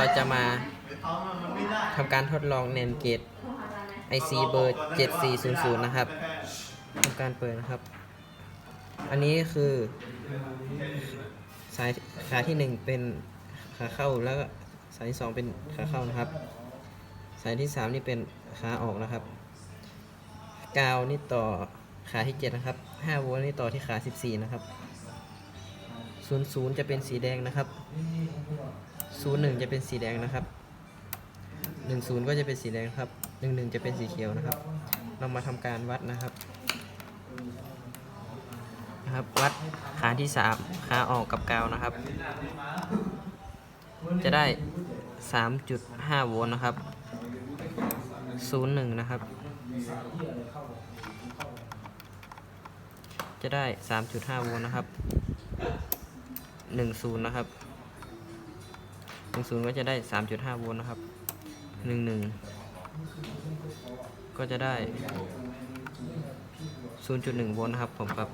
เราจะมาทำการทดลองเนนเกต IC เบอร์ 7400 นะครับทำการเปิดนะครับ อันนี้คือสายขาที่ 1 เป็นขาเข้าแล้วก็สายที่ 2 เป็นขาเข้านะครับ สายที่ 3 นี่เป็นขาออกนะครับ กาวนี่ต่อขาที่ 7 นะครับ5โวลต์นี่ต่อที่ขา 14 นะครับ00จะเป็นสีแดงนะครับ 01จะเป็นสีแดงนะครับ10ก็จะเป็นสีแดงครับ11จะเป็นสีเขียวนะครับ เรามาทำการวัดนะครับนะครับ วัดขาที่3ขาออกกับกาวนะครับ จะได้3.5โวลต์นะครับ01นย์หนึ่งนะครับ จะได้3.5โวลต์นะครับ10นะครับ องศูนย์ก็จะได้3.5โวลต์นะครับ11ก็จะได้0.1โวลต์นะครับผมครับ